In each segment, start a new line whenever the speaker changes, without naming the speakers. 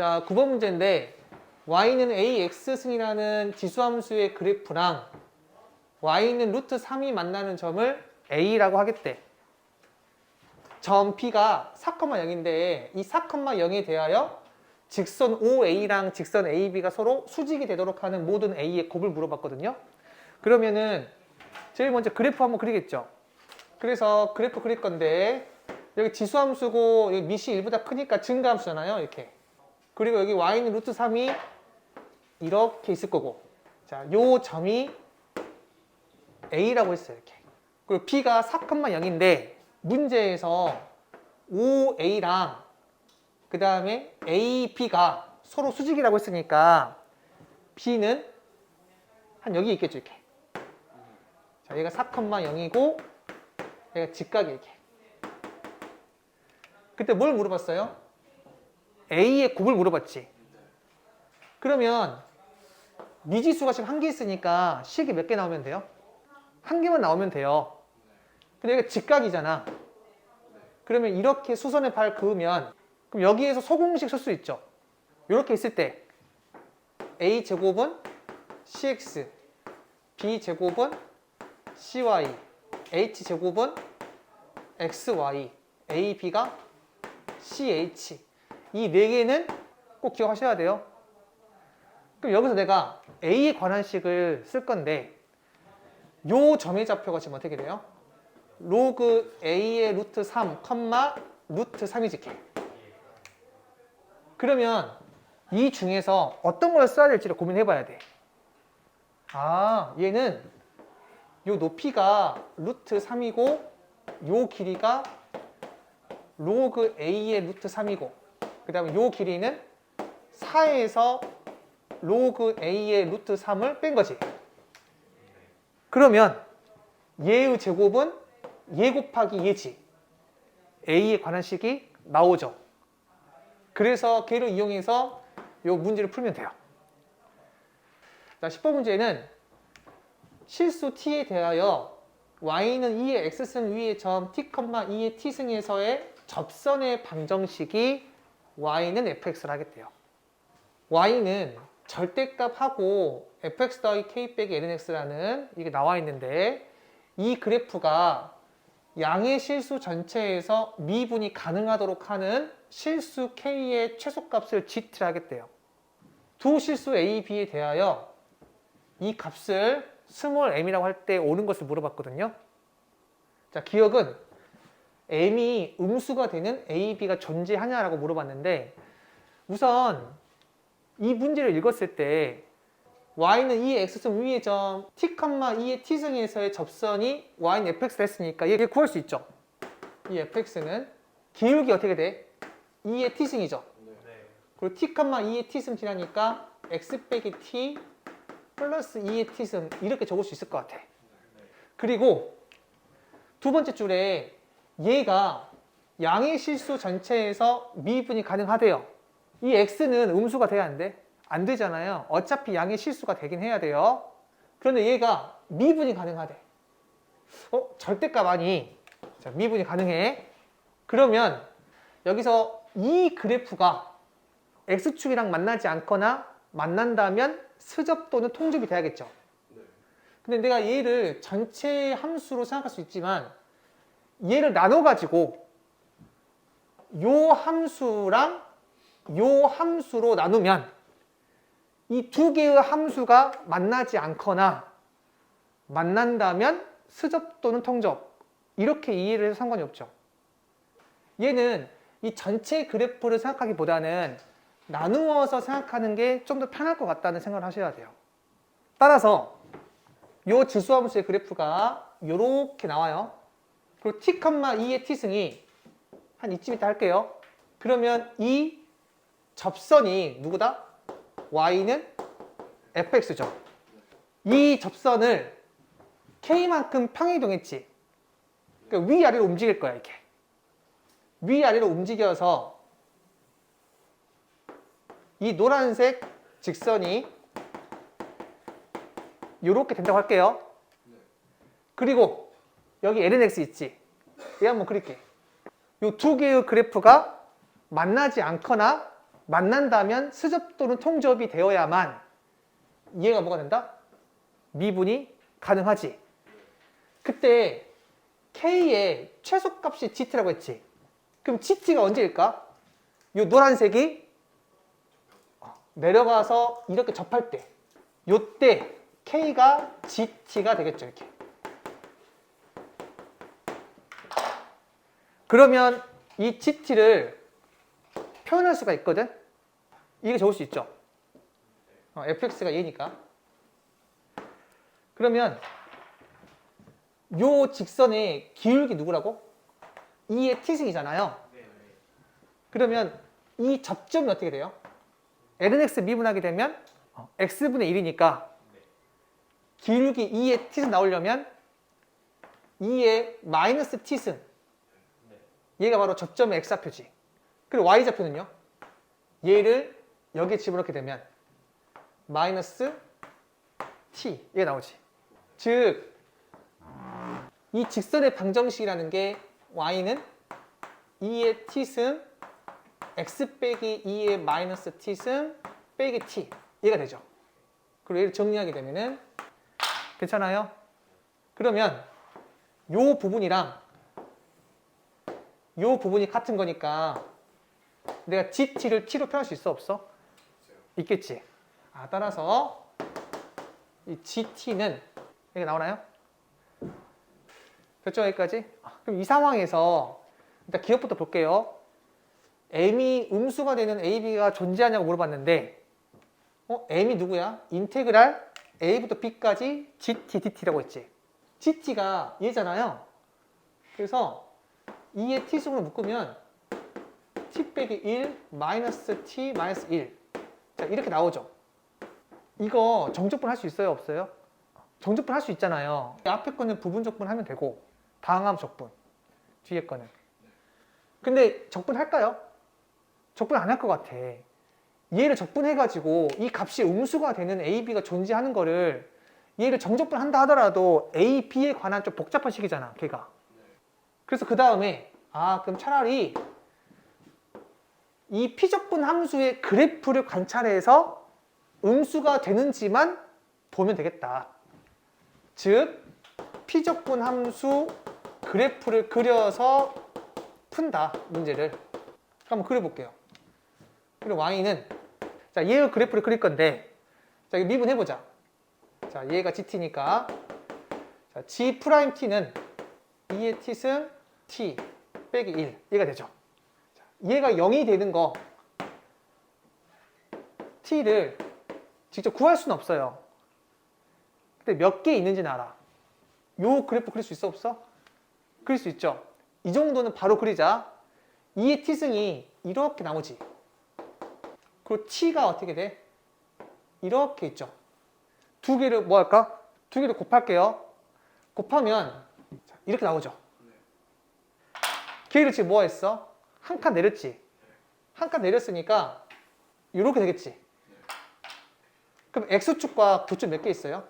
자, 9번 문제인데 y는 ax 승이라는 지수함수의 그래프랑 y는 루트 3이 만나는 점을 a라고 하겠대. 점 P가 4,0인데 이 4,0에 대하여 직선 OA랑 직선 AB가 서로 수직이 되도록 하는 모든 A의 곱을 물어봤거든요. 그러면은 제일 먼저 그래프 한번 그리겠죠. 그래서 그래프 그릴 건데 여기 지수함수고 여기 밑이 1보다 크니까 증가함수잖아요. 이렇게. 그리고 여기 y는 루트 3이 이렇게 있을 거고 자, 요 점이 A라고 했어요. 이렇게. 그리고 B가 4,0인데 문제에서 OA랑 그 다음에 AB가 서로 수직이라고 했으니까 B는 한 여기 있겠죠 이렇게 자 얘가 4,0이고 얘가 직각이 이렇게 그때 뭘 물어봤어요? A의 곱을 물어봤지 그러면 미지수가 지금 한 개 있으니까 식이 몇 개 나오면 돼요? 한 개만 나오면 돼요 근데 여기가 직각이잖아. 그러면 이렇게 수선에 발 그으면 그럼 여기에서 소공식 쓸 수 있죠. 이렇게 있을 때 a 제곱은 cx, b 제곱은 cy, h 제곱은 xy, a, b가 ch. 이 네 개는 꼭 기억하셔야 돼요. 그럼 여기서 내가 a에 관한 식을 쓸 건데 요 점의 좌표가 지금 어떻게 돼요? 로그 a의 루트 3, 컴마 루트 3이 지켜. 그러면 이 중에서 어떤 걸 써야 될지를 고민해 봐야 돼. 아, 얘는 요 높이가 루트 3이고 요 길이가 로그 a의 루트 3이고 그 다음에 요 길이는 4에서 로그 a의 루트 3을 뺀 거지. 그러면 얘의 제곱은 얘 곱하기 얘지. A에 관한 식이 나오죠. 그래서 걔를 이용해서 이 문제를 풀면 돼요. 자, 10번 문제는 실수 t에 대하여 y는 2의 x승 위의 점 t, 2의 t승에서의 접선의 방정식이 y는 fx를 하겠대요. y는 절대값하고 fx 더하기 k 빼기 lnx라는 이게 나와 있는데 이 그래프가 양의 실수 전체에서 미분이 가능하도록 하는 실수 k의 최소값을 g를 하겠대요. 두 실수 a, b에 대하여 이 값을 스몰 m이라고 할 때 오는 것을 물어봤거든요. 자, 기억은 m이 음수가 되는 a, b가 존재하냐라고 물어봤는데 우선 이 문제를 읽었을 때 y는 2의 x승 위의 점 t, 2의 t승에서의 접선이 y는 fx를 했으니까 얘 구할 수 있죠. 이 fx는 기울기 어떻게 돼? 2의 t승이죠. 그리고 t, 2의 t승 지나니까 x 빼기 t 플러스 2의 t승 이렇게 적을 수 있을 것 같아. 그리고 두 번째 줄에 얘가 양의 실수 전체에서 미분이 가능하대요. 이 x는 음수가 돼야 안 돼? 안 되잖아요. 어차피 양의 실수가 되긴 해야 돼요. 그런데 얘가 미분이 가능하대. 어? 절대값 아니. 자, 미분이 가능해. 그러면 여기서 이 그래프가 x축이랑 만나지 않거나 만난다면 스접 또는 통접이 돼야겠죠. 근데 내가 얘를 전체 함수로 생각할 수 있지만 얘를 나눠가지고 요 함수랑 요 함수로 나누면 이 두 개의 함수가 만나지 않거나 만난다면 스접 또는 통접 이렇게 이해를 해서 상관이 없죠. 얘는 이 전체 그래프를 생각하기보다는 나누어서 생각하는 게 좀 더 편할 것 같다는 생각을 하셔야 돼요. 따라서 요 지수함수의 그래프가 이렇게 나와요. 그리고 t, 2의 t승이 한 이쯤 이따 할게요. 그러면 이 접선이 누구다? y는 fx죠. 이 접선을 k만큼 평이동했지. 그러니까 위아래로 움직일 거야 이렇게. 위아래로 움직여서 이 노란색 직선이 이렇게 된다고 할게요. 그리고 여기 lnx 있지. 얘 한번 그릴게. 이 두 개의 그래프가 만나지 않거나 만난다면 수접 또는 통접이 되어야만 이해가 뭐가 된다? 미분이 가능하지. 그때 K의 최소값이 GT라고 했지. 그럼 GT가 언제일까? 요 노란색이 내려가서 이렇게 접할 때, 요때 K가 GT가 되겠죠, 이렇게. 그러면 이 GT를 표현할 수가 있거든? 이게 적을 수 있죠. 어, fx가 얘니까. 그러면 요 직선의 기울기 누구라고? 2의 t승이잖아요. 그러면 이 접점이 어떻게 돼요? lnx 미분하게 되면 어, x분의 1이니까 기울기 2의 t승 나오려면 2의 마이너스 t승 얘가 바로 접점의 x좌표지. 그리고 y좌표는요? 얘를 여기에 집어넣게 되면 마이너스 t 얘가 나오지. 즉, 이 직선의 방정식이라는 게 y는 2의 t승 x 빼기 2의 마이너스 t승 빼기 t 얘가 되죠. 그리고 얘를 정리하게 되면은 괜찮아요? 그러면 요 부분이랑 요 부분이 같은 거니까 내가 GT를 T로 표현할 수 있어 없어? 있겠지. 아, 따라서 이 GT는 여기 나오나요? 됐죠 여기까지? 아, 그럼 이 상황에서 일단 기억부터 볼게요. M이 음수가 되는 AB가 존재하냐고 물어봤는데 어? M이 누구야? 인테그랄 A부터 B까지 GT, DT라고 했지. GT가 얘잖아요. 그래서 2의 t승으로 묶으면 t 빼기 1 마이너스 t 마이너스 1. 자, 이렇게 나오죠. 이거 정적분 할 수 있어요? 없어요? 정적분 할 수 있잖아요. 앞에 거는 부분 적분 하면 되고 다항함 적분. 뒤에 거는. 근데 적분 할까요? 적분 안 할 것 같아. 얘를 적분해가지고 이 값이 음수가 되는 a, b가 존재하는 거를 얘를 정적분 한다 하더라도 a, b에 관한 좀 복잡한 식이잖아, 걔가. 그래서 그 다음에 아 그럼 차라리 이 피적분 함수의 그래프를 관찰해서 음수가 되는지만 보면 되겠다. 즉 피적분 함수 그래프를 그려서 푼다 문제를 한번 그려볼게요. 그리고 y는 자 얘의 그래프를 그릴 건데 자 이거 미분해 보자. 자 얘가 gt니까 자 g 프라임 t는 2의 t승 t 빼기 1 얘가 되죠. 자, 얘가 0이 되는 거 t를 직접 구할 수는 없어요. 근데 몇 개 있는지는 알아. 요 그래프 그릴 수 있어 없어? 그릴 수 있죠. 이 정도는 바로 그리자. 2의 t승이 이렇게 나오지. 그리고 t가 어떻게 돼? 이렇게 있죠. 두 개를 뭐 할까? 두 개를 곱할게요. 곱하면 자, 이렇게 나오죠. 걔를 지금 뭐 했어? 한 칸 내렸지? 한 칸 내렸으니까 이렇게 되겠지? 그럼 X축과 교축 몇 개 있어요?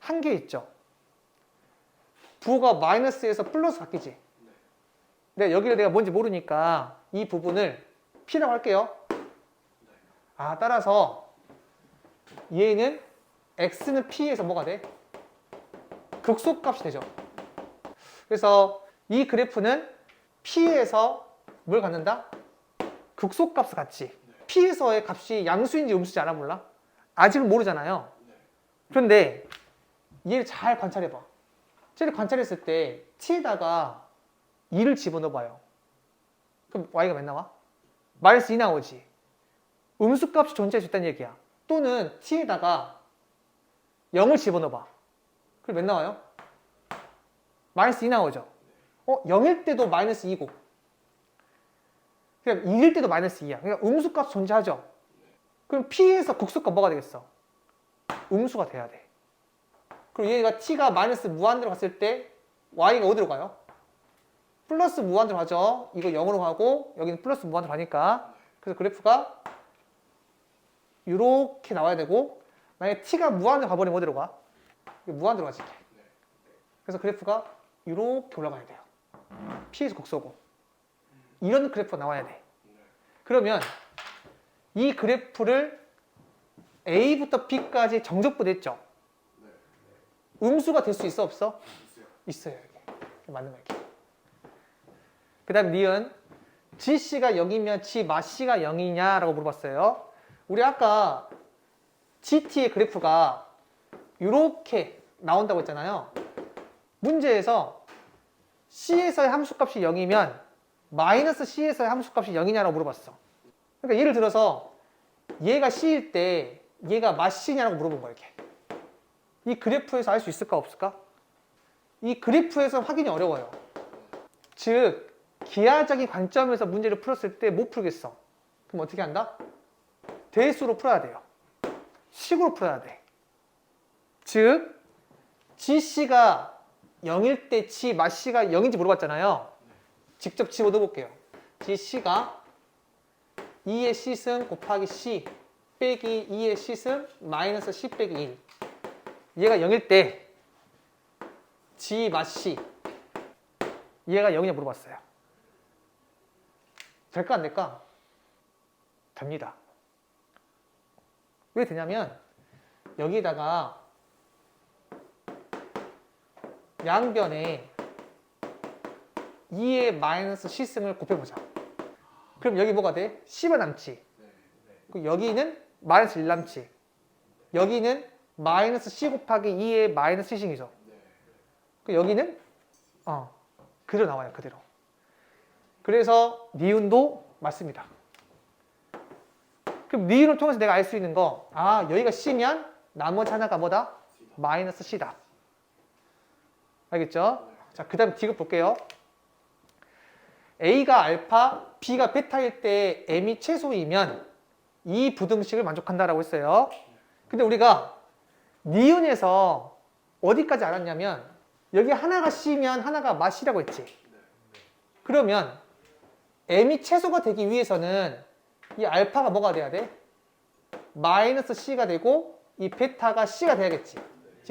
한 개 있죠? 부호가 마이너스에서 플러스 바뀌지? 네, 여기를 내가 뭔지 모르니까 이 부분을 P라고 할게요. 아, 따라서 얘는 X는 P에서 뭐가 돼? 극소값이 되죠. 그래서 이 그래프는 P에서 뭘 갖는다? 극소값을 갖지. P에서의 값이 양수인지 음수인지 알아 몰라? 아직은 모르잖아요. 그런데 얘를 잘 관찰해봐. 쟤를 관찰했을 때 T에다가 2를 집어넣어봐요. 그럼 Y가 몇 나와? 마이너스 2 나오지. 음수값이 존재할 수 있다는 얘기야. 또는 T에다가 0을 집어넣어봐. 그럼 몇 나와요? 마이너스 2 나오죠. 어, 0일 때도 마이너스 2고 그냥 2일 때도 마이너스 2야. 그러니까 음수값 존재하죠. 그럼 P에서 극소값 뭐가 되겠어? 음수가 돼야 돼. 그리고 얘가 T가 마이너스 무한대로 갔을 때 Y가 어디로 가요? 플러스 무한대로 가죠. 이거 0으로 가고 여기는 플러스 무한대로 가니까 그래서 그래프가 이렇게 나와야 되고 만약에 T가 무한대로 가버리면 어디로 가? 무한대로 가지. 그래서 그래프가 이렇게 올라가야 돼요. P에서 극소고 이런 그래프가 나와야 돼. 그러면 이 그래프를 A부터 B까지 정적분했죠. 음수가 될 수 있어 없어? 있어요. 이게. 맞는 거예요. 이렇게. 그다음 니은 GC가 0이면 G 마C가 0이냐라고 물어봤어요. 우리 아까 GT의 그래프가 이렇게 나온다고 했잖아요. 문제에서 C에서의 함수값이 0이면 마이너스 C에서의 함수값이 0이냐라고 물어봤어. 그러니까 예를 들어서 얘가 C일 때 얘가 마C냐라고 물어본 거야 이렇게. 이 그래프에서 알 수 있을까 없을까? 이 그래프에서 확인이 어려워요. 즉 기하적인 관점에서 문제를 풀었을 때 못 풀겠어. 그럼 어떻게 한다? 대수로 풀어야 돼요. 식으로 풀어야 돼. 즉 GC가 0일 때 G 마C가 0인지 물어봤잖아요. 직접 집어 넣어 볼게요. GC가 2의 C승 곱하기 C 빼기 2의 C승 마이너스 C 빼기 1 얘가 0일 때 G 마C 얘가 0이냐 물어봤어요. 될까 안 될까? 됩니다. 왜 되냐면 여기다가 양변에 2의 마이너스 C승을 곱해보자. 그럼 여기 뭐가 돼? C만 남지. 그리고 여기는 마이너스 1 남지. 여기는 마이너스 C 곱하기 2의 마이너스 C승이죠. 그 여기는 어 그대로 나와요. 그대로. 그래서 니은도 맞습니다. 그럼 니은을 통해서 내가 알 수 있는 거, 아 여기가 C면 나머지 하나가 뭐다? 마이너스 C다. 알겠죠? 자, 그 다음 디귿 볼게요. A가 알파, B가 베타일 때 M이 최소이면 이 부등식을 만족한다라고 했어요. 근데 우리가 니은에서 어디까지 알았냐면 여기 하나가 C면 하나가 마C라고 했지. 그러면 M이 최소가 되기 위해서는 이 알파가 뭐가 돼야 돼? 마이너스 C가 되고 이 베타가 C가 돼야겠지.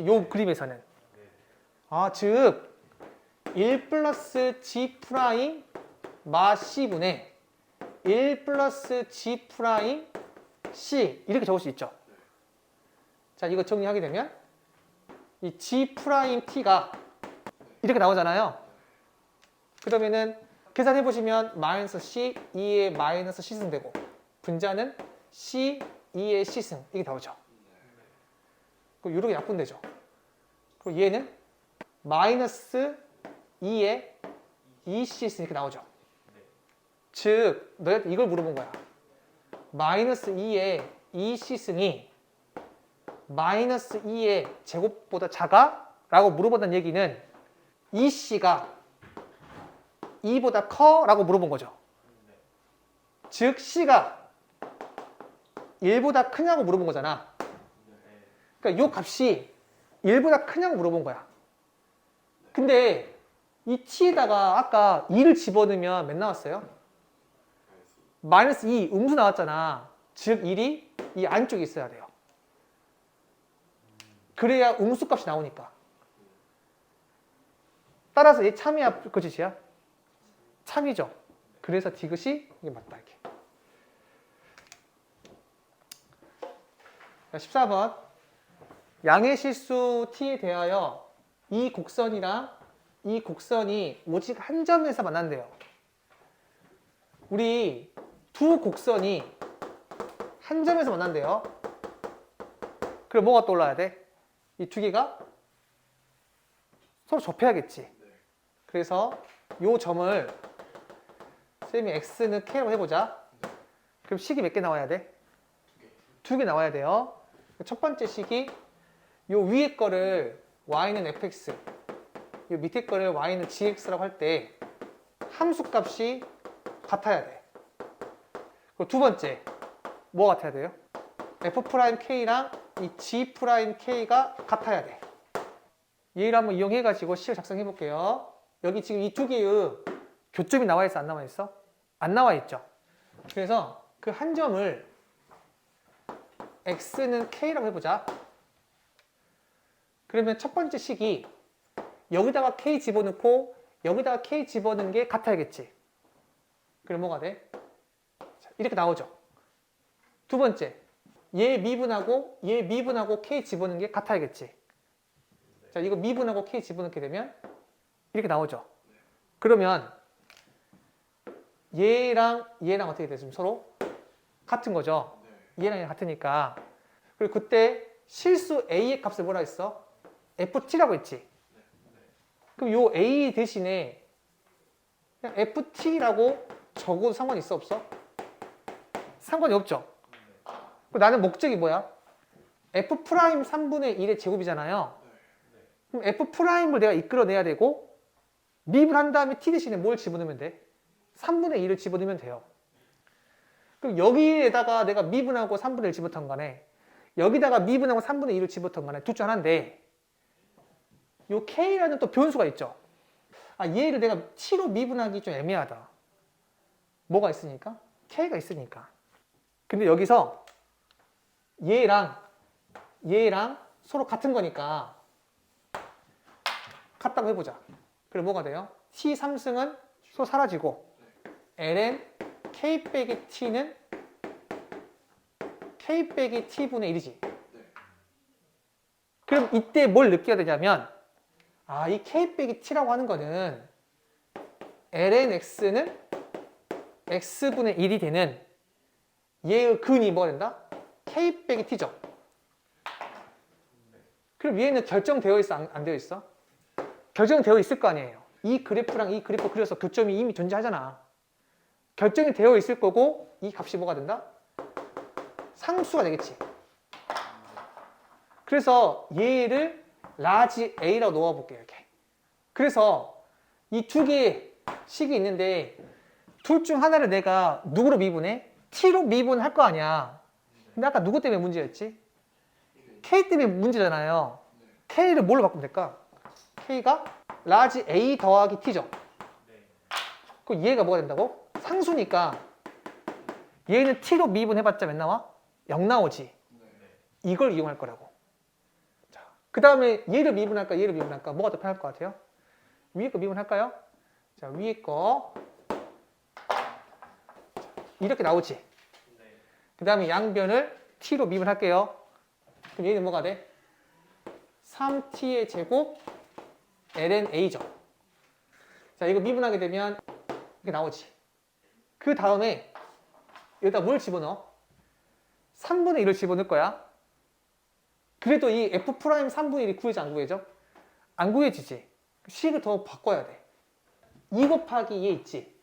요 그림에서는. 아, 즉, 1 플러스 G 프라임 마 C분의 1 플러스 G 프라임 C 이렇게 적을 수 있죠. 자, 이거 정리하게 되면 이 G 프라임 T가 이렇게 나오잖아요. 그러면은 계산해 보시면 마이너스 C 2의 마이너스 C승 되고 분자는 C 2의 C승 이게 나오죠. 그럼 이렇게 약분되죠. 그리고 얘는 마이너스 2의 2C승 이렇게 나오죠. 즉 너희한테 이걸 물어본 거야. 마이너스 2의 2C승이 마이너스 2의 제곱보다 작아? 라고 물어본다는 얘기는 2C가 2보다 커? 라고 물어본 거죠. 즉 C가 1보다 크냐고 물어본 거잖아. 그러니까 이 값이 1보다 크냐고 물어본 거야. 근데 이 t에다가 아까 2를 집어넣으면 몇 나왔어요? 마이너스 2 음수 나왔잖아. 즉 1이 이 안쪽에 있어야 돼요. 그래야 음수 값이 나오니까. 따라서 얘 참이야 거짓이야? 참이죠. 그래서 디귿이 이게 맞다 이렇게. 자, 14번 양의 실수 t에 대하여 이 곡선이랑 이 곡선이 오직 한 점에서 만난대요. 우리 두 곡선이 한 점에서 만난대요. 그럼 뭐가 떠올라야 돼? 이 두 개가 서로 접해야겠지. 그래서 이 점을 쌤이 x는 k라고 해보자. 그럼 식이 몇 개 나와야 돼? 두 개 나와야 돼요. 첫 번째 식이 요 위에 거를 y는 fx, 요 밑에 거를 y는 gx라고 할 때 함수 값이 같아야 돼. 그리고 두 번째, 뭐 같아야 돼요? f'k랑 이 g'k가 같아야 돼. 얘를 한번 이용해 가지고 식을 작성해 볼게요. 여기 지금 이 두 개의 교점이 나와 있어, 안 나와 있어? 안 나와 있죠. 그래서 그 한 점을 x는 k라고 해보자. 그러면 첫 번째 식이 여기다가 k 집어넣고 여기다가 k 집어넣은 게 같아야겠지. 그럼 뭐가 돼? 자, 이렇게 나오죠. 두 번째, 얘 미분하고 얘 미분하고 k 집어넣는 게 같아야겠지. 자, 이거 미분하고 k 집어넣게 되면 이렇게 나오죠. 그러면 얘랑 얘랑 어떻게 돼? 지금 서로 같은 거죠. 얘랑 얘랑 같으니까. 그리고 그때 실수 a의 값을 뭐라 했어? Ft라고 했지. 그럼 요 a 대신에 그냥 ft라고 적어도 상관 있어 없어? 상관이 없죠. 그럼 나는 목적이 뭐야? f 프라임 3분의 1의 제곱이잖아요. 그럼 f 프라임을 내가 이끌어내야 되고 립을 한 다음에 t 대신에 뭘 집어넣으면 돼? 3분의 1을 집어넣으면 돼요. 그럼 여기에다가 내가 미분하고 3분의 1 집어넣은 간에 여기다가 미분하고 3분의 1을 집어넣은 간에 둘 중 하나인데 요 k라는 또 변수가 있죠. 아 얘를 내가 t로 미분하기 좀 애매하다. 뭐가 있으니까? k가 있으니까. 근데 여기서 얘랑 얘랑 서로 같은 거니까 같다고 해보자. 그럼 뭐가 돼요? t 3승은 서로 사라지고 ln k 빼기 t는 k 빼기 t분의 1이지. 그럼 이때 뭘 느껴야 되냐면 아, 이 k 빼기 t라고 하는 거는 ln x는 x분의 1이 되는 얘의 근이 뭐가 된다? k 빼기 t죠. 그럼 얘는 결정되어 있어? 안, 안 되어 있어? 결정되어 있을 거 아니에요. 이 그래프랑 이 그래프 그려서 교점이 이미 존재하잖아. 결정이 되어 있을 거고 이 값이 뭐가 된다? 상수가 되겠지. 그래서 얘를 라지 A라고 놓아볼게요. 이렇게. 그래서 이 두 개의 식이 있는데 둘 중 하나를 내가 누구로 미분해? T로 미분할 거 아니야. 근데 아까 누구 때문에 문제였지? K 때문에 문제잖아요. K를 뭘로 바꾸면 될까? K가 라지 A 더하기 T죠. 그럼 얘가 뭐가 된다고? 상수니까 얘는 T로 미분해봤자 몇 나와? 0 나오지. 이걸 이용할 거라고. 자, 그 다음에 얘를 미분할까, 얘를 미분할까? 뭐가 더 편할 것 같아요? 위에 거 미분할까요? 자, 위에 거. 이렇게 나오지. 그 다음에 양변을 t로 미분할게요. 그럼 얘는 뭐가 돼? 3t의 제곱 ln a죠. 자, 이거 미분하게 되면 이렇게 나오지. 그 다음에 여기다 뭘 집어넣어? 3분의 1을 집어넣을 거야. 그래도 이 f 프라임 3분의 1이 구해져 안 구해져? 안 구해지지. 식을 더 바꿔야 돼. 2 곱하기 얘 있지.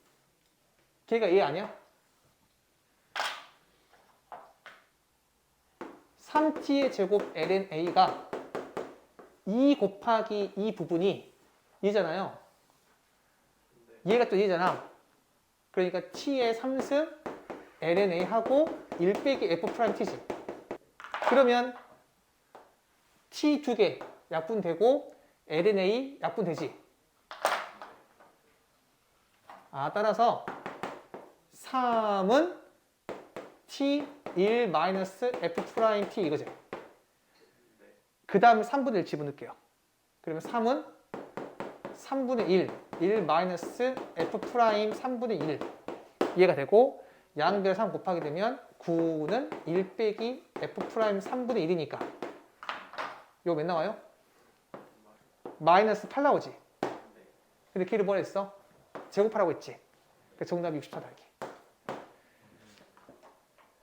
걔가 얘 아니야? 3t의 제곱 ln a가 2 곱하기 이 부분이 얘잖아요. 얘가 또 얘잖아. 그러니까 t의 3승 ln a 하고 1 빼기 f 프라임 t지. 그러면 t 두 개 약분되고 ln a 약분되지. 아 따라서 3은 t 1 마이너스 f 프라임 t 이거죠. 그 다음에 3분의 1 집어넣을게요. 그러면 3은 3분의 1, 1 마이너스 f 프라임 3분의 1 이해가 되고 양변 3 곱하게 되면 9는 1 빼기 f 프라임 3분의 1이니까 이거 몇 나와요? 마이너스 8 나오지. 근데 걔를 뭐라 했어? 제곱하라고 했지. 그 정답이 64 달기.